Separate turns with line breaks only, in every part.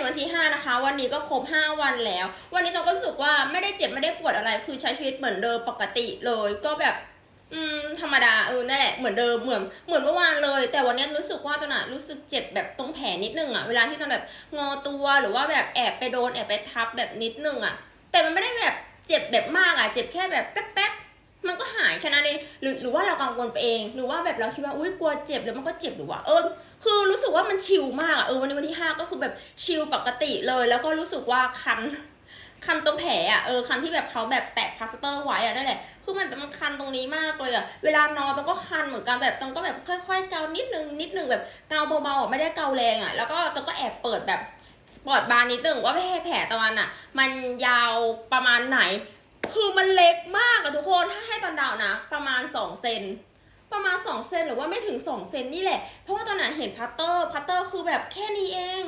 เป็นวันที่ 5 นะคะ วันนี้ก็ครบ 5 วันแล้ว วันนี้ต้องก็รู้สึกว่าไม่ได้เจ็บไม่ได้ปวดอะไร คือใช้ชีวิตเหมือนเดิมปกติเลย ก็แบบอืมธรรมดาเออนั่นแหละเหมือนเดิมเหมือนเหมือนเมื่อวานเลย แต่วันนี้รู้สึกว่าตอนน่ะรู้สึกเจ็บแบบตรงแผลนิดนึงอะเวลาที่ตอนแบบงอตัวหรือว่าแบบแอบไปโดนแอบไปทับแบบนิดนึงอะแต่มันไม่ได้แบบเจ็บแบบมากอะเจ็บแค่แบบแป๊บๆมันก็หายแค่นั้นเองหรือหรือว่าเรากังวลไปเอง หรือว่าแบบเราคิดว่าอุ้ยกลัวเจ็บแล้วมันก็เจ็บหรือว่าเออ คือรู้สึกว่ามันชิลมากอะเออวันนี้วันที่ห้าก็คือแบบชิลปกติเลย แล้วก็รู้สึกว่าคันคันตรงแผลอะเออคันที่แบบเขาแบบแปะพลาสเตอร์ไว้อะนั่นแหละคือมันมันคันตรงนี้มากเลยอะเวลานอนตรงก็คันเหมือนกันแบบตรงก็แบบค่อยๆเกานิดนึงนิดนึงแบบเกาเบาๆอะไม่ได้เกาแรงอะแล้วก็ตรงก็แอบเปิดแบบสปอร์ตบาร์นิดนึงว่าแผลแผลตะวันอะมันยาวประมาณไหน คือมันเล็กมากอะทุกคนถ้าให้ตอนเดานะ ประมาณ2เซน ประมาณ 2 เซนหรือว่าไม่ถึง 2 เซนนี่แหละ เพราะว่าตอนนั้นเห็นพัตเตอร์พัตเตอร์คือแบบแค่นี้เอง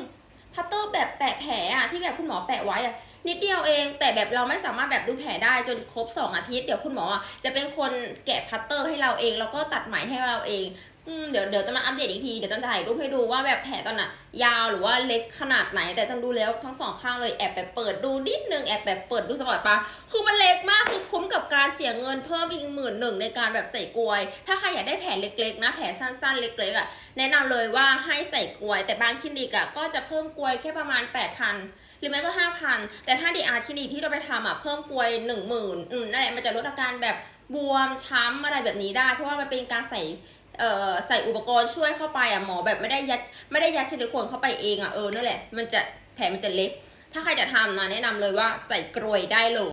พัตเตอร์แบบแปะแผลอะที่แบบคุณหมอแปะไว้อะนิดเดียวเอง แต่แบบเราไม่สามารถแบบดูแผลได้จนครบ 2 อาทิตย์ เดี๋ยวคุณหมอจะเป็นคนแกะพัตเตอร์ให้เราเอง แล้วก็ตัดไหมให้เราเอง อืมเดี๋ยวเดี๋ยวจะมาอัปเดตอีกที เดี๋ยวจะถ่ายรูปให้ดูว่าแบบแผลตอนน่ะ ยาวหรือว่าเล็กขนาดไหน แต่ตอนดูแล้วทั้งสองข้างเลยแอบแบบเปิดดูนิดนึงแอบแบบเปิดดูสปอร์ตปาคือมันเล็กมากคือคุ้มกับการเสียเงินเพิ่มอีกหมื่นหนึ่งในการแบบใส่กลวย ถ้าใครอยากได้แผลเล็กๆนะแผลสั้นๆเล็กๆอะแนะนำเลยว่าให้ใส่กลวย แต่บางคลินิกอะก็จะเพิ่มกลวยแค่ประมาณ 8,000 หรือไม่ก็ 5,000 แต่ถ้าดีอาร์คลินิกที่เราไปทำอะเพิ่มกลวย 10,000อืมนั่นแหละมันจะลดอาการแบบบวมช้ำอะไรแบบนี้ได้ เพราะว่ามันเป็นการใส่ เอ่อใส่อุปกรณ์ช่วยเข้าไปอะหมอแบบไม่ได้ยัดไม่ได้ยัดซิลิโคนเข้าไปเองอะเออนั่นแหละมันจะแผลมันจะเล็ก ถ้าใครจะทำนะแนะนำเลยว่าใส่กรวยได้เลย